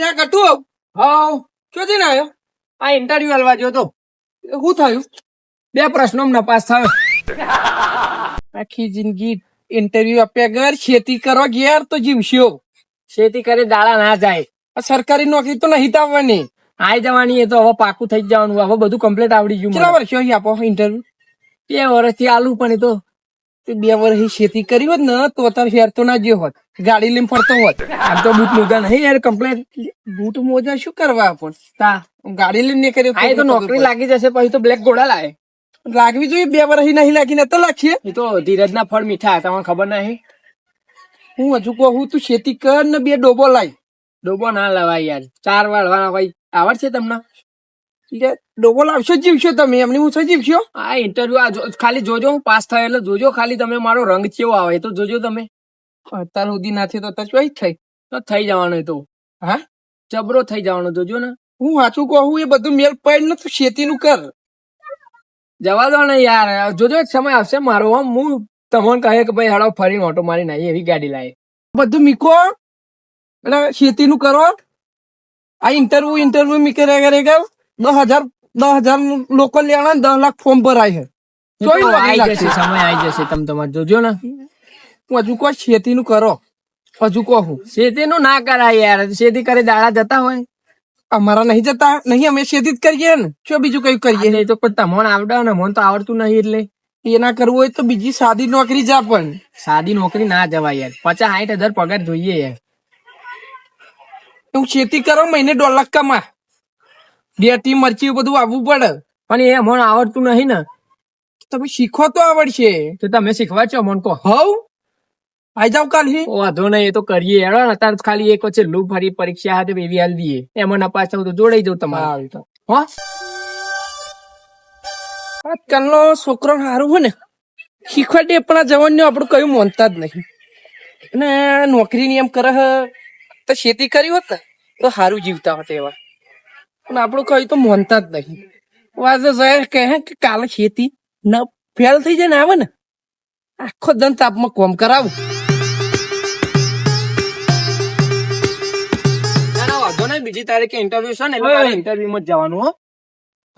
ત્યાં કટુ હાઉ ક્યોથી ને આવ્યો? આ ઇન્ટરવ્યુ આલવા ગયો તો. શું થયું? બે પ્રશ્નો નપાસ થયો. આખી જિંદગી ઇન્ટરવ્યુ આપ્યા ઘર ખેતી કરવા ઘેર તો જીવશો. ખેતી કરી દાડા ના જાય. આ સરકારી નોકરી તો નહીં આવવાની આઈ જવાની એ તો હવે પાકું થઈ જવાનું. હવે બધું કમ્પ્લીટ આવડી ગયું કેટલા. વર્ષો આપો ઇન્ટરવ્યુ બે વર્ષથી આલુ પણ એ તે બે વર્ષ ખેતી કરી હોત ને તો અત્યારે ફેર તો ના જે હોત. ગાડી લઈને ફરતો હોત. આમ તો બૂટ મોજા નહીં યાર કમ્પ્લીટ બૂટ મોજા શું કરવા પણ તા ગાડી લઈને કર્યો આ તો નોકરી લાગી જશે પછી તો બ્લેક ઘોડા લાવે લાગવી જોઈએ બે વર્ષ નહીં લાગી ને તો લાગશે. એ તો ધીરજના ફળ મીઠા તમને ખબર નહીં? હું હજુ કહું તું ખેતી કર ને બે ડોબો લાય. ડોબો ના લવાય યાર. ચાર વાળવાના હોય આવડ છે તમને? એટલે ડોબો લાવશો જ જીવશો તમે એમની હું જીવશો? આ ઇન્ટરવ્યુ આ ખાલી જોજો હું પાસ થયો એટલે જોજો ખાલી તમે મારો રંગ કેવો આવે તો જોજો તમે. અત્યાર સુધી ના થયો તો અત્યારે થઈ. તો થઈ જવાનું તો. હા? જબરો થઈ જવાનો જોજો ને. હું સાચું કહું એ બધું મેલ પડ ને તું શેતીનું કર. જવા દો ને યાર જોજો સમય આવશે મારો હમ હું તમને કહે કે ભાઈ હાડો ફરી ઓટો મારી નાખી એવી ગાડી લાવી બધું મીકો? એટલે શેતીનું કરો? આ ઇન્ટરવ્યુ ઇન્ટરવ્યુ મી કરે કરે કે દસ હજાર દસ હજાર લોકો લેવાના દસ લાખ ફોર્મ ભરાય છે. સમય આવી જશે તમે તમારે. જોજો ને. હજુ કહું ખેતી નું કરો. હજુ કહું શેતી નું ના કરાય યાર. શેતી કરે દાડા જતા હોય. અમારા નહીં જતા નહીં અમે શેતી જ કરીએ ને. શું બીજું કયું કરીએ? નહીં તો પણ તમને આવડે ને. મને તો આવડતું નહીં એટલે. એ ના કરવું હોય તો બીજી સાદી નોકરી જા પણ સાદી નોકરી ના જવાય યાર. પચાસ સાઠ હજાર પગાર જોઈએ યાર. હું ખેતી કરો મહિને દોઢ લાખ કમા ડેટી મરચી બધું આવવું પડે. પણ એ મને આવડતું નહીં ને. તમે શીખો તો આવડશે. તો તમે શીખવા છો મને કહો. હવ. આઈ જાવ કાલ હી વાંધો નહીં એ તો કરીએ. હેડો ને અત્યારે ખાલી એક વચ્ચે લૂપ ફરી પરીક્ષા હાથે એવી હાલ દઈએ એમાં નપાસ થવું તો જોડાઈ જવું તો. હો. આજકાલનો છોકરો સારું હોય ને શીખવા દે પણ આ જવાનું આપણું કયું માનતા જ નહીં. અને નોકરી એમ કરે તો ખેતી કરી હોત ને તો સારું જીવતા હોત એવા. પણ આપણું કઈ તો માનતા જ નહીં. વાજે જાય કહે કે કાલે ખેતી ન ફેલ થઈ જાય ને આવે ને આખો દંત તાપમાં કોમ કરાવું. ના ના વાંધો નહીં બીજી તારીખે ઇન્ટરવ્યુ છે ને એટલે ઇન્ટરવ્યુ માં જ જવાનું હો.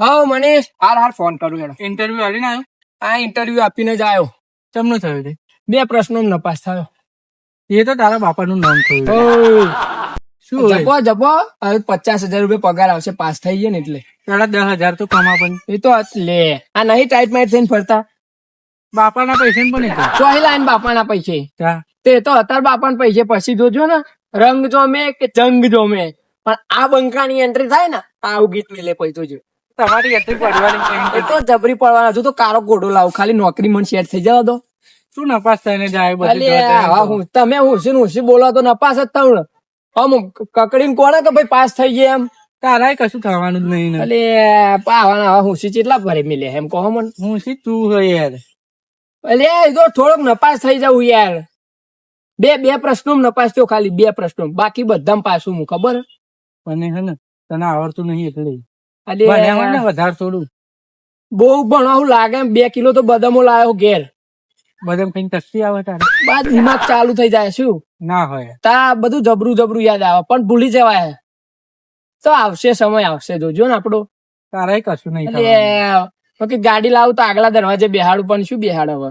હા મને હાર હાર ફોન કરું એનો ઇન્ટરવ્યુ આવીને આવ્યો આ ઇન્ટરવ્યુ આપીને જ આવ્યો ચમનું થયું છે બે પ્રશ્નો નપાસ થયો. એ તો તારા બાપાનું નામ થયું. શું જપો જપો. હવે પચાસ હજાર રૂપિયા પગાર આવશે. પાસ થઈ ગયા ને એટલે. પેલા દસ હજાર તો કમા પણ એ તો લે. આ નહીં ટાઈટ માઇટ થઈને ફરતા. બાપાના પૈસે પણ ચોહી લાઈન બાપાના પૈસે. તે તો અત્યારે બાપાના પૈસે. પછી જોજો ને. રંગ જોમે કે જંગ જોમે. પણ આ બંકાની એન્ટ્રી થાય ને આ આવું ગીત મિલે પૈસો જો. તમારી એન્ટ્રી પડવાની તો જબરી પડવાના. જો તો કારો ઘોડો લાવો. ખાલી નોકરી મન સેટ થઈ જવા દો. શું નપાસ થઈને જાય હું તમે હુસી ને હુસી બોલો તો નપાસ જ થયું આમ કકડીને કોને કે ભાઈ પાસ થઈ ગયા એમ? તારા કશું થવાનું જ નહીં એટલે પાવાના હવે હુંસી કેટલા ભરે મિલે એમ કહો મને. હું શી તું હોય યાર. એટલે તો થોડોક નપાસ થઈ જવું યાર. બે બે પ્રશ્નો નપાસ થયો ખાલી બે પ્રશ્નો બાકી બધામાં પાછું હું ખબર? મને હે ને તને આવડતું નહીં એટલે. એટલે વધારે થોડું. બહુ ભણાવું લાગે બે કિલો તો બદામો લાયો ઘેર. બદામ કઈ તસ્તી આવે તારે. બાદ દિમાગ ચાલુ થઈ જાય શું? ના હોય. તા બધું જબરું જબરું યાદ આવે પણ ભૂલી જવાય તો આવશે સમય આવશે જોજો ને આપણો. તારા કશું નહીં કે બાકી ગાડી લાવું તો આગલા દરવાજે બેહાડું પણ શું બેહાડ હવે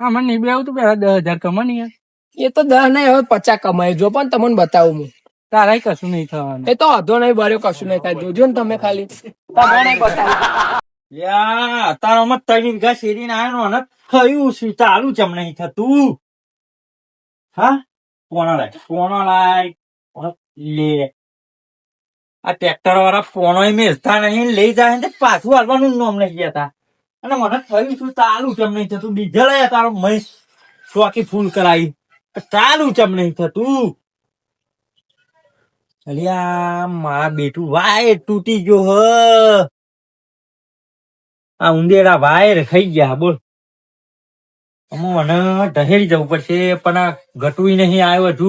હા મને નહીં બેવું તો પેલા દસ હજાર કમાની યાર એ તો દસ નહીં હવે પચાસ કમાય જો પણ તમને બતાવું હું. તારે કશું નહીં થવાનું. એ તો અધો નહીં ભર્યો કશું નહીં થાય. જોજો ને તમે ખાલી. તમને બતાવું. લ્યા તારામાં ત્રણ વીઘા શેરી ના આવ્યો ને થયું શું? ચાલુ ચમ નહીં થતું? હા? પોણા લાય ફોનો લાય આ ટ્રેક્ટર વાળા ફોનો મેજતા નહીં, લઈ જાય ને પાછું હાલવાનું નામ નહીં ગયા અને મને થયું શું ચાલુ ચમ નહીં થતું. ડીઝલ આવ્યા તારો મહેશ. ચોકી ફૂલ કરાવી. ચાલુ ચમ નહીં થતું. અલ્યા મારા બેટું વાય તૂટી ગયો હ. આ ઉંદેડા વાયર ખાઈ ગયા બોલ. મને ઢહેરી જવું પડશે પણ આ ઘટવી નહીં આવ્યો હજુ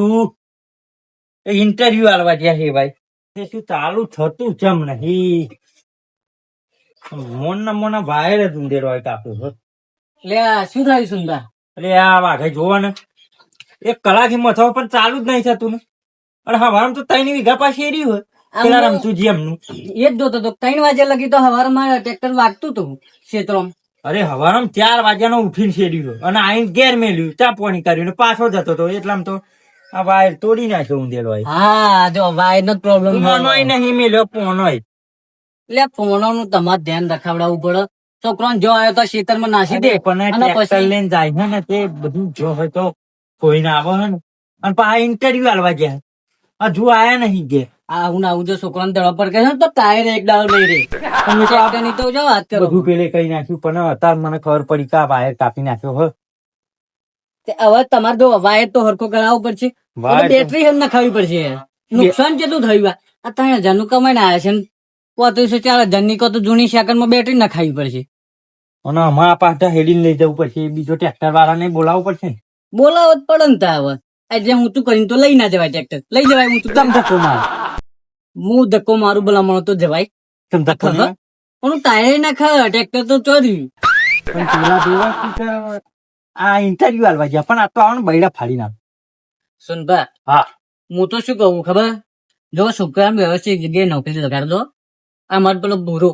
ઇન્ટરવ્યુ આલવા ગયા છે ભાઈ. શું ચાલુ થતું ચમ નહીં. મોન ના મોના વાયર જ ઉંદેડો હોય કાપ્યો. લે શું થાય સુંદર? અરે આ વાઘે જોવા ને. એક કલાકથી મથો પણ ચાલુ જ નહીં થતું ને. અને હવારમાં તો ત્રણ વીઘા પાસે એરી હોય. પેલા રમતું જેમનું. એ જ જોતો હતો ત્રણ વાગે લગી તો હવારમાં ટ્રેક્ટર વાગતું હતું ક્ષેત્રમાં. અરે હવારમાં ચાર વાગ્યાનો ઉઠીને શેરી અને આઈને ઘેર મેલ્યું. ચા પાણી કર્યું ને પાછો જતો હતો. એટલામાં તો આ વાયર તોડી નાખ્યો ઊંધેલો હા જો વાયર નો પ્રોબ્લેમ પોનોય નહીં મેલ્યો પોનોય એટલે પોનો નું તમારે ધ્યાન રખાવડાવવું પડે. છોકરો જો આવ્યો તો ખેતરમાં નાસી દે. પણ લઈને જાય છે ને તે બધું જો હોય તો કોઈ ના આવે છે ને. અને પાછા ઇન્ટરવ્યુ આલવા ગયા. હજુ આયા નહીં ઘેર. આવું ને આવું જો છોકરાને દડો પર કે તો ટાયર એક ડાળ નહીં રે તમે તો આપણે નહીં તો જો વાત કરો. બધું પેલે કહી નાખ્યું પણ અત્યારે મને ખબર પડી કે આ વાયર કાપી નાખ્યો હો. તે હવે તમારે જો વાયર તો હરખો કરાવવો પડશે. બેટરી એમ નખાવી પડશે. નુકસાન કેટલું થયું? આ? આ ત્રણ હજારનું કમાઈને આવ્યા છે ને. પોત્રીસો ચાર હજારની તો જૂની સેકન્ડમાં બેટરી નખાવી પડશે. અને અમારા પાસે હેડીને લઈ જવું પડશે. બીજો ટ્રેક્ટર વાળાને બોલાવવું પડશે બોલાવો જ પડે ને તા હવે. આજે હું તું કરીને તો લઈ ના જવાય ટ્રેક્ટર. લઈ જવાય હું તું. તમ ધક્કો માર. હું ધક્કો મારું ભલામણ તો જવાય. તમ ધક્કો પણ તારે ના ખા ટ્રેક્ટર તો ચોર્યું પણ પેલા જેવા આ ઇન્ટરવ્યુ આલવા ગયા પણ આ તો આવને બૈડા ફાડી નાખ. સુનભા હા. હું તો શું કહું ખબર? જો છોકરાને વ્યવસ્થિત જગ્યાએ નોકરી લગાડ દો. આ મારો પેલો ભૂરો.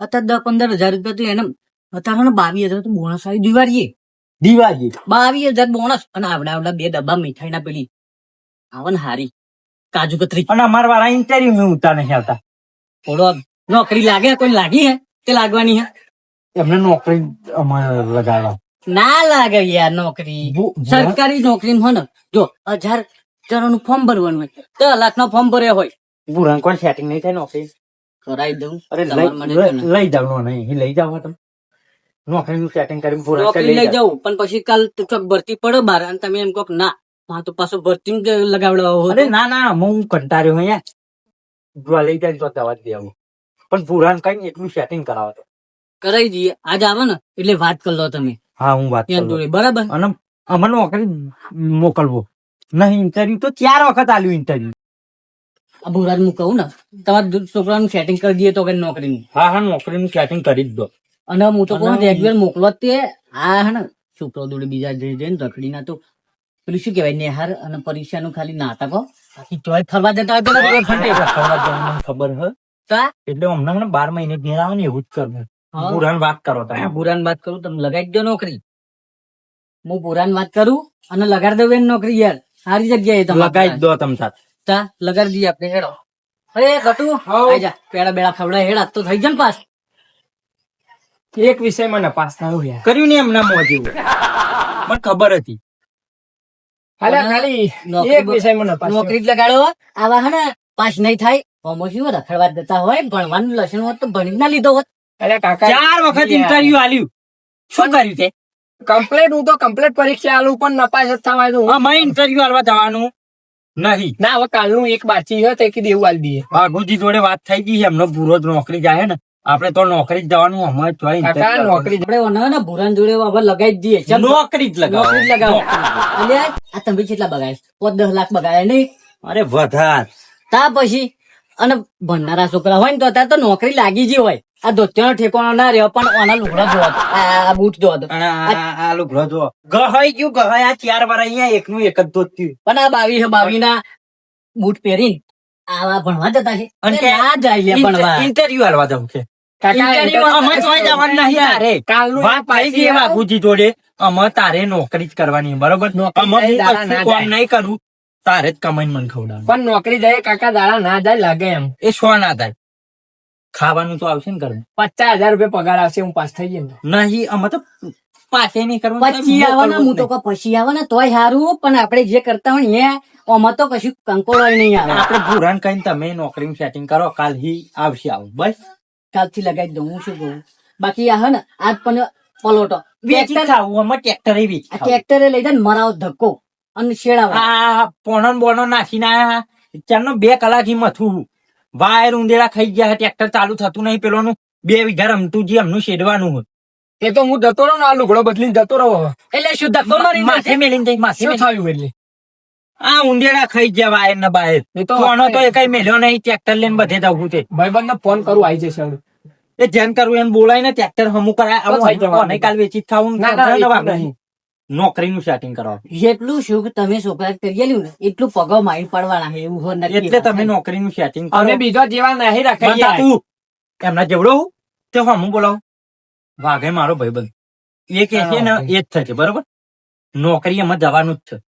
અત્યારે દસ પંદર હજાર રૂપિયા તો એને અત્યારે બાવીસ હજાર તો બોનસ આવી દિવાળીએ. દિવાળી બાવીસ હજાર બોનસ અને આવડા આવડા બે ડબ્બા મીઠાઈ ના પેલી આવન હારી. કાજુ કતરી. અને અમારા વાળા ઇન્ટરવ્યુ મેં ઉતા નહીં આવતા. થોડો નોકરી લાગે કોઈ લાગી હે? તે લાગવાની હે? એમને નોકરી અમારે લગાડવા. ના લાગે યાર નોકરી. સરકારી નોકરી હોય ને જો હજાર જણાનું ફોર્મ ભરવાનું હોય દસ લાખ નો ફોર્મ ભર્યો હોય. ભૂરાને કોણ સેટિંગ નહીં થાય નોકરી? કરાવી દઉં. અરે લઈ- જાવ નહીં. લઈ જાવ તમે. નોકરીનું સેટિંગ કરી નોકરી લઈ જાઉં પણ પછી કાલ તો ચોક ભરતી પડે બાર અને તમે એમ કહો ના હા તો પાછો ભરતી લગાવડાવો અરે ના ના હું કંટાળ્યો અહીંયા. જો લઈ જાય તો દવા દે આવું. પણ પુરાણ કઈ એટલું સેટિંગ કરાવો તો. કરાવી દઈએ. આજ આવે ને એટલે વાત કરી લો તમે. હા હું વાત કરી બરાબર? અને અમને નોકરી મોકલવો. નહીં ઇન્ટરવ્યુ તો ચાર વખત આલ્યું ઇન્ટરવ્યુ આ ભૂરાજ હું કહું ને તમારા છોકરાનું સેટિંગ કરી દઈએ તો કે નોકરીનું હા હા નોકરીનું સેટિંગ કરી જ દો. અને હું તો કહું રેગ્યુલર મોકલો તે. આ હે ને છોકરો જોડે બીજા જઈ જઈને રખડી ના તો પેલું શું કહેવાય નેહાર અને પરીક્ષાનું ખાલી નાટકો બાકી ચોય ફરવા જતા હોય તો એટલે નથી ફરતે. ફરવા જવાનું ખબર હ. એટલે હમણાં મને બાર મહિને ઘેર આવે ને એવું જ કરવું બુરાન વાત કરો તમે. બુરાન વાત કરું તમે લગાડી દો નોકરી. હું બુરાન વાત કરું અને લગાડી દઉં એની નોકરી યાર. સારી જગ્યાએ લગાઈ જ દો તમ સાથે. તા લગાડી દઈએ આપણે હેડો. અરે ગટુ આઈ જા. પેડા બેડા ખવડાય હેડા તો થઈ જાય ને પાસ. એક વિષયમાં નપાસ થયો કર્યું ને એમના મોં જેવું. મને ખબર હતી. હાલે ખાલી એક વિષયમાં નોકરી જ લગાડો આવા હે ને પાસ નહીં થાય પ્રમોશન રખડવા જ હોય ભણવાનું લસણ હોત તો ભણી ના લીધો હોત. અરે કાકા ચાર વખત ઇન્ટરવ્યુ આલ્યું. શું કર્યું તે? કમ્પ્લેટ હું તો કમ્પ્લેટ પરીક્ષા આલું પણ નપાસ જ થવા હું- અમે ઇન્ટરવ્યુ આલવા જવાનું. નહીં. ના હવે કાલનું એક બાચી દેવું તે આલી દઈએ. વાઘુજી જોડે વાત થઈ ગઈ છે એમનો પૂરો નોકરી જાય ને. આપણે તો નોકરી જ જવાનું અમારે interview નોકરી ઓના ભૂરાન જોડે હવે લગાવી દઈએ. નોકરી જ લગાવો. નોકરી જ લગાવો. આ તમે કેટલા બગાડે પાંચ દસ લાખ બગાડે નહીં? અરે વધાર. તા પછી અને ભણનારા છોકરા હોય ને તો અત્યારે તો નોકરી લાગી જ હોય. આ ધોતિયાનો ઠેકાણો ના રહ્યો પણ આના લુગડા જોવા દો. આ બૂટ જોવા દો. આ- લુગડા જો ગહાઈ ગયું ગહાઈ આ ચાર વાર અહીંયા એકનું એક જ તો પણ આ બાવી છે બાવી ના બૂટ પહેરીને આવા ભણવા જતા છે. અને આ જાય ભણવા. ઇન્ટરવ્યુ આલવા જવું છે તારે. નોકરી જ કરવાની બરોબર. નહીં કરું. તારે જ કમાઈ મને ખવડાવ પણ નોકરી જાય કાકા દાડા ના જાય લાગે એમ. એ શો ના થાય? ખાવાનું તો આવશે ને કરવું પચાસ હજાર રૂપિયા પગાર આવશે હું પાસ થઈ ગયો નહીં અમે તો પાસે નહીં કરવું પછી આવવાના ને હું તો પછી આવે ને તોય સારું પણ આપણે જે કરતા હોય એ ઓમાં તો કશું કંકોડો નહીં આવે. આપણે ભૂરાન કહીને તમે નોકરીનું સેટિંગ કરો કાલ હી આવશે આવું. બસ. કાલથી લગાવી દઉં હું શું કહું? બાકી આ હે ને આજ પણ પલોટો. વેચી ટ્રેક્ટર લઈ જાય ને મરાવો ધક્કો અને શેડા પોણન બોણો નાખી ના ચારનો બે કલાકથી. મથું વાયર ઉંદેડા ખાઈ ગયા ટ્રેક્ટર ચાલુ થતું નહીં પેલોનું બે વીઘા રમતું જે એમનું શેડવાનું હોય. એ તો હું જતો રહું ને આ લુગડો બદલીને જતો રહો એટલે શું ધક્કો મારી માથે મેલીને જઈ માથે. થયું એટલે? આ ઉંદેડા ખાઈ ગયા વાયર ને બાયર કોનો તો કઈ મેલ્યો નહીં ટ્રેક્ટર લઈને બધે જવું તે ભાઈબંધ ને ફોન કરું આવી જશે એ જેમ કરવું એમ બોલાય ને ટ્રેક્ટર હમું કરાય આવું કાલ વેચી ખાવું. નહીં. નોકરીનું સેટિંગ કરવા જેટલું સુખ તમે છોકરા કરેલું ને એટલું પગો મારી પડવાના એવું હો નથી એટલે તમે નોકરીનું સેટિંગ અમે બીજો જેવા નહીં બનતા તું એમના જેવડો તો તે હું બોલાવું. વાઘે મારો ભાઈબંધ. એ કે છે ને એ જ થશે બરોબર? નોકરી એમાં જવાનું જ છે આપણે આ થેલું ને, આજકાલ કરીએ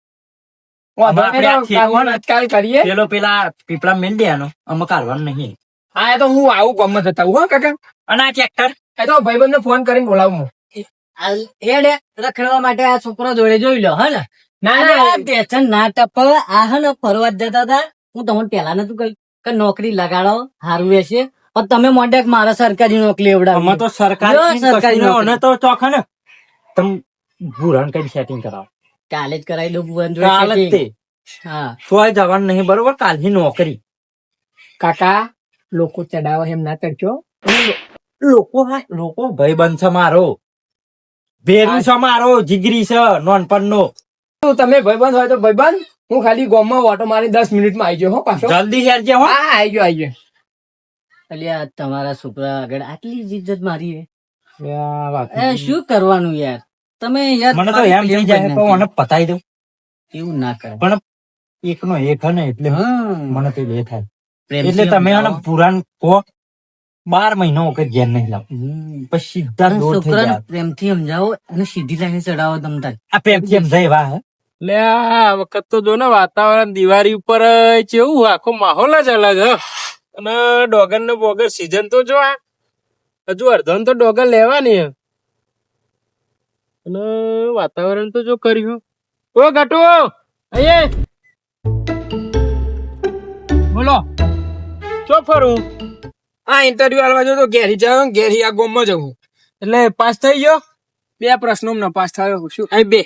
પેલો પેલા પીપળા મેલ દેવાનો આમાં કાઢવાનું નહીં. હા એ તો હું આવું ગમત હતા હો કાકા. અને આ ટ્રેક્ટર એ તો ભાઈબંધ ફોન કરીને બોલાવું આ હેડે રખડવા માટે આ છોકરો જોડે જોઈ લો હે ને. ના ના. ટેન્શન ના ટપે. આ હે ને ફરવા જતા હતા. હું તમને પેલા નતું કહ્યું કે નોકરી લગાડો હારું રહેશે. પણ તમે મોઢે મારા સરકારી નોકરી એવડા એવડાવી તો સરકારી સરકારી તો ચોખા ને. તમે ભૂરાણ કઈ સેટિંગ કરાવો. કાલે જ કરાવી દઉં ભુવન કાલ જ તે. હા. તોય જવાનું નહીં બરોબર? કાલની નોકરી. કાકા લોકો ચડાવો એમ ના ચડજો. લોકો હા લોકો ભાઈબંધ છે મારો. ભેરું છે મારો જીગરી છે નોનપણનો તમે ભાઈબંધ હોય તો ભાઈબંધ? હું ખાલી ગોમમાં ઓટો મારી દસ મિનિટમાં આવી ગયો હો પાછો. જલ્દી હેરજે હો. હા આવી ગયો આવી ગયો અલ્યા તમારા છોકરા આગળ આટલી જ ઇજ્જત મારી શું કરવાનું યાર? તમે યાર મને તો એમ થઈ જાય તો મને પતાઈ દઉં. એવું ના કરે પણ એકનો એક હે ને એટલે હા. મને તો એ થાય. એટલે તમે હે પુરાણ કહો બાર મહિનો વખત ઘેર નહીં લાવ. પછી સીધા દોડ થઈ જાય. પ્રેમથી સમજાવો અને સીધી લાઈને ચડાવો તમ તાર. આ પ્રેમથી સમજાય વાહ લે આ વખત તો જો ને વાતાવરણ દિવાળી ઉપર કેવું આખો માહોલ જ અલગ હ. અને ડોગર ને બોગર સીઝન તો જો આ. હજુ અડધો તો ડોગર લેવાની. અને વાતાવરણ તો જો કર્યું. ઓ ગટુ અહીંયા બોલો. ચો ફરું? આ ઇન્ટરવ્યુ આલવા જો તો ઘેરી જાવ ઘેરી આ ગોમમાં જવું. એટલે પાસ થઈ ગયો? બે પ્રશ્નો પાસ થયો શું? આ બે.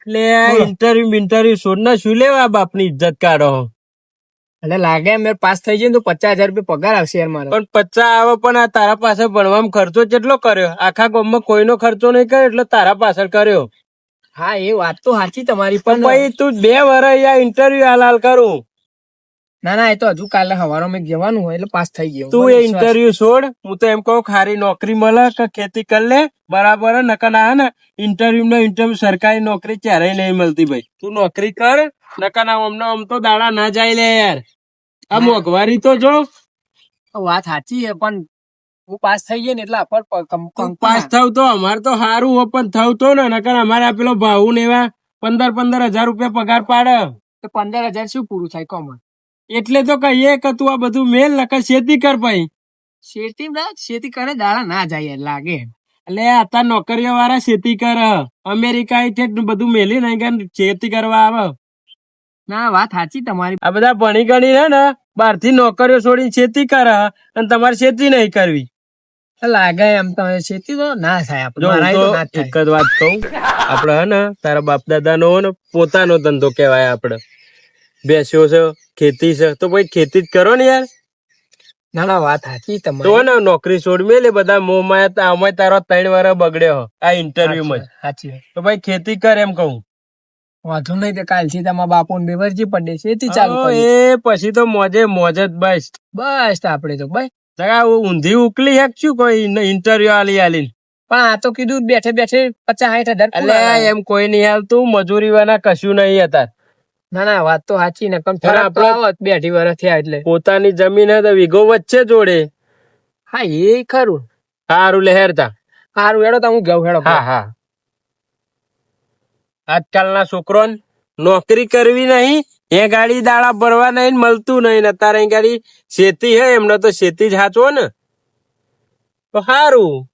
એટલે ઇન્ટરવ્યુ ઇન્ટરવ્યુ છોડ ને શું લેવા બાપની ઇજ્જત કાઢો? એટલે લાગે મેં પાસ થઈ જાય તો પચાસ હજાર રૂપિયા પગાર આવશે યાર મારો. પણ પચાસ આવે પણ આ તારા પાસે ભણવામાં ખર્ચો કેટલો કર્યો? આખા ગામમાં કોઈનો ખર્ચો નહીં કર્યો એટલે તારા પાછળ કર્યો. હા એ વાત તો સાચી તમારી પણ ભાઈ તું બે વર્ષ આ ઇન્ટરવ્યુ હાલ હાલ કરું. ના ના એ તો હજુ કાલે સવારમાં જવાનું હોય એટલે પાસ થઈ ગયો તું એ ઇન્ટરવ્યુ છોડ હું તો એમ કહું ખારી નોકરી મળે કે ખેતી કર લે બરાબર? નકર ના ને ઇન્ટરવ્યુ નો ઇન્ટરવ્યુ સરકારી નોકરી ક્યારેય નહીં મળતી ભાઈ. તું નોકરી કર નકર ના અમને આમ તો દાડા ના જાય લે યાર. આ મોંઘવારી તો જો. વાત સાચી છે પણ હું પાસ થઈ ગયો ને એટલે આપણ પાસ થવ તો અમારે તો સારું હો પણ થવ તો ને નકર અમારે આ પેલો ભાવ ને એવા પંદર પંદર હજાર રૂપિયા પગાર પાડે. તો પંદર હજાર શું પૂરું થાય કોમન? એટલે તો કહીએ કે તું આ બધું મેલ નકર ખેતી કર ભાઈ શેતી ના શેતી કરે દાડા ના જાય લાગે એટલે અત્યારે નોકરીઓ વાળા ખેતી કર. અમેરિકા બધું મેલી નહીં ખેતી કરવા આવે? ના વાત સાચી તમારી. આ બધા ભણી ગણી છે ને બહારથી નોકરીઓ છોડીને ખેતી કરે અને તમારે ખેતી નહીં કરવી. લાગે એમ તો શેતી તો ના થાય આપણે. એક જ વાત કહું. આપડે હે ને તારા બાપ દાદા નો પોતાનો ધંધો કહેવાય આપડે બેસ્યો છે ખેતી છે. તો ભાઈ ખેતી જ કરો ને યાર. ના ના વાત સાચી તો તમારી. ને નોકરી છોડ મેલે બધા મોમાં આમાં તારો ત્રણ વાર બગડ્યો આ ઇન્ટરવ્યુ માં સાચી તો ભાઈ ખેતી કર એમ કહું. વાંધો નહીં તો કાલથી તમારા બાપુ ને બેવરજી પડે શેતી ચાલુ એ પછી તો મોજે મોજ જ બસ. બસ તો આપણે તો બસ. જગા ઊંધી ઉકલી હેક શું કોઈ ઇન્ટરવ્યુ આલી આલી પણ આ તો કીધું બેઠે બેઠે પચાસ સાઠ હજાર એમ કોઈ નહીં હાલતું મજૂરી વાળા કશું નહીં હતા. ના ના વાત તો સાચી ને ફરક તો આપણે- આવત બેઠી વર્ષ થયા એટલે. પોતાની જમીન હે તો વચ્ચે જોડે. હા એ ખરું. સારું લહેરતા સારું હેડો તો હું ઘઉં હેડો. હા હા. આજકાલના છોકરો નોકરી કરવી નહીં એ ગાડી દાડા ભરવા નહીં મળતું નહીં. અત્યારે ગાડી શેતી હે એમને તો શેતી જ હાચવો ને. તો સારું